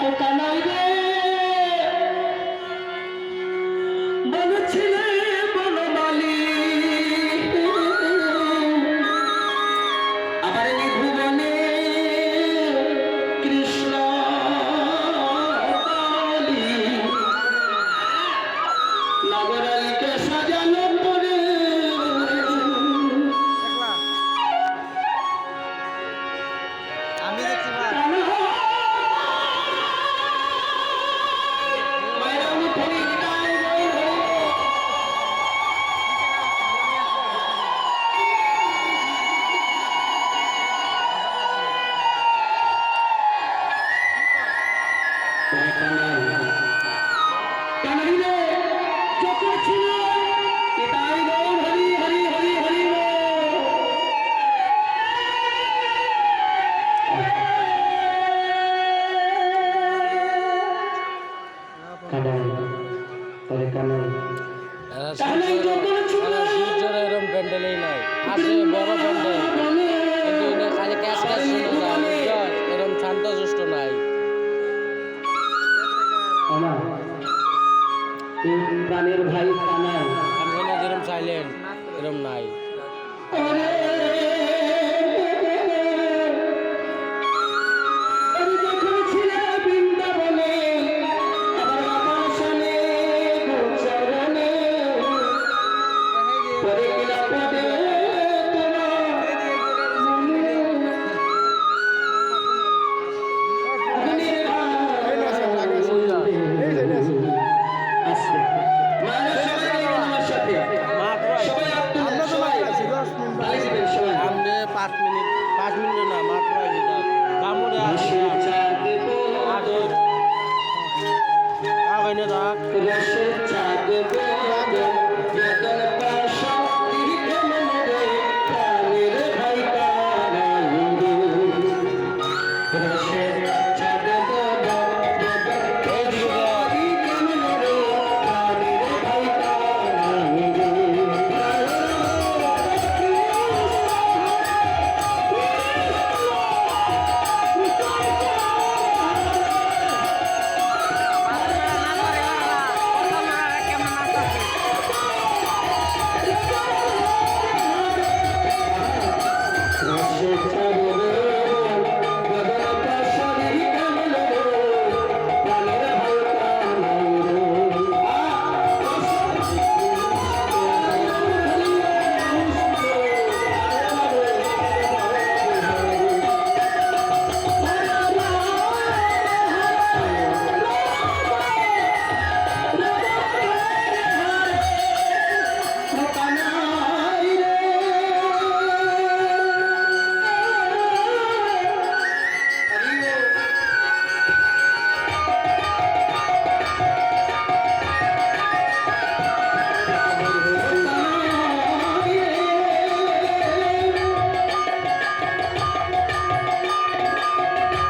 他のいで এরকম প্যান্ডেলই নাই। আছে বড় প্যান্ডেল। কিন্তু খালি ক্যাশ ক্যাশ শুনে যায় পাঁচ মিনিট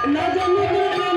i Let's go.